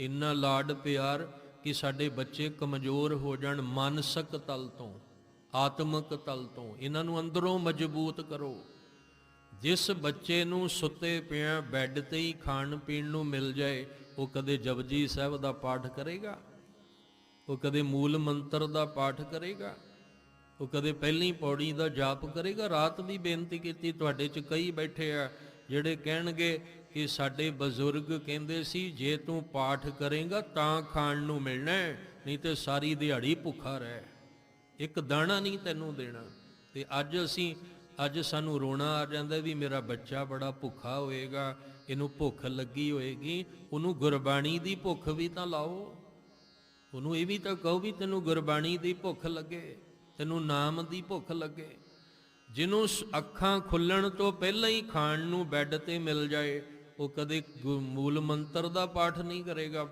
ਇੰਨਾ ਲਾਡ ਪਿਆਰ ਕਿ ਸਾਡੇ ਬੱਚੇ ਕਮਜ਼ੋਰ ਹੋ ਜਾਣ ਮਾਨਸਿਕ ਤਲ ਤੋਂ, ਆਤਮਿਕ ਤਲ ਤੋਂ। ਇਹਨਾਂ ਨੂੰ ਅੰਦਰੋਂ ਮਜ਼ਬੂਤ ਕਰੋ। ਜਿਸ ਬੱਚੇ ਨੂੰ ਸੁੱਤੇ ਪਿਆ ਬੈੱਡ ਤੇ ਹੀ ਖਾਣ ਪੀਣ ਨੂੰ ਮਿਲ ਜਾਏ, ਉਹ ਕਦੇ ਜਪਜੀ ਸਾਹਿਬ ਦਾ ਪਾਠ ਕਰੇਗਾ? ਉਹ ਕਦੇ ਮੂਲ ਮੰਤਰ ਦਾ ਪਾਠ ਕਰੇਗਾ? ਉਹ ਕਦੇ ਪਹਿਲੀ ਪੌੜੀ ਦਾ ਜਾਪ ਕਰੇਗਾ? ਰਾਤ ਵੀ ਬੇਨਤੀ ਕੀਤੀ, ਤੁਹਾਡੇ ਚ ਕਈ ਬੈਠੇ ਆ ਜਿਹੜੇ ਕਹਿਣਗੇ ਕਿ ਸਾਡੇ ਬਜ਼ੁਰਗ ਕਹਿੰਦੇ ਸੀ, ਜੇ ਤੂੰ ਪਾਠ ਕਰੇਗਾ ਤਾਂ ਖਾਣ ਨੂੰ ਮਿਲਣਾ ਨਹੀਂ ਤੇ ਸਾਰੀ ਦਿਹਾੜੀ ਭੁੱਖਾ ਰਹਿ। ਇੱਕ ਦਾਣਾ ਨਹੀਂ ਤੈਨੂੰ ਦੇਣਾ। ਤੇ ਅੱਜ ਅਸੀਂ, ਅੱਜ ਸਾਨੂੰ ਰੋਣਾ ਆ ਜਾਂਦਾ ਵੀ ਮੇਰਾ ਬੱਚਾ ਬੜਾ ਭੁੱਖਾ ਹੋਏਗਾ, ਇਹਨੂੰ ਭੁੱਖ ਲੱਗੀ ਹੋਏਗੀ, ਉਹਨੂੰ ਗੁਰਬਾਣੀ ਦੀ ਭੁੱਖ ਵੀ ਤਾਂ ਲਾਓ। ਉਹਨੂੰ ਇਹ ਵੀ ਤਾਂ ਕਹੋ ਵੀ ਤੈਨੂੰ ਗੁਰਬਾਣੀ ਦੀ ਭੁੱਖ ਲੱਗੇ, ਤੈਨੂੰ ਨਾਮ ਦੀ ਭੁੱਖ ਲੱਗੇ। ਜਿਹਨੂੰ ਸ- ਅੱਖਾਂ ਖੁੱਲਣ ਤੋਂ ਪਹਿਲਾਂ ਹੀ ਖਾਣ ਨੂੰ ਬੈੱਡ ਤੇ ਮਿਲ ਜਾਏ, ਉਹ ਕਦੇ ਮੂਲ ਮੰਤਰ ਦਾ ਪਾਠ ਨਹੀਂ ਕਰੇਗਾ।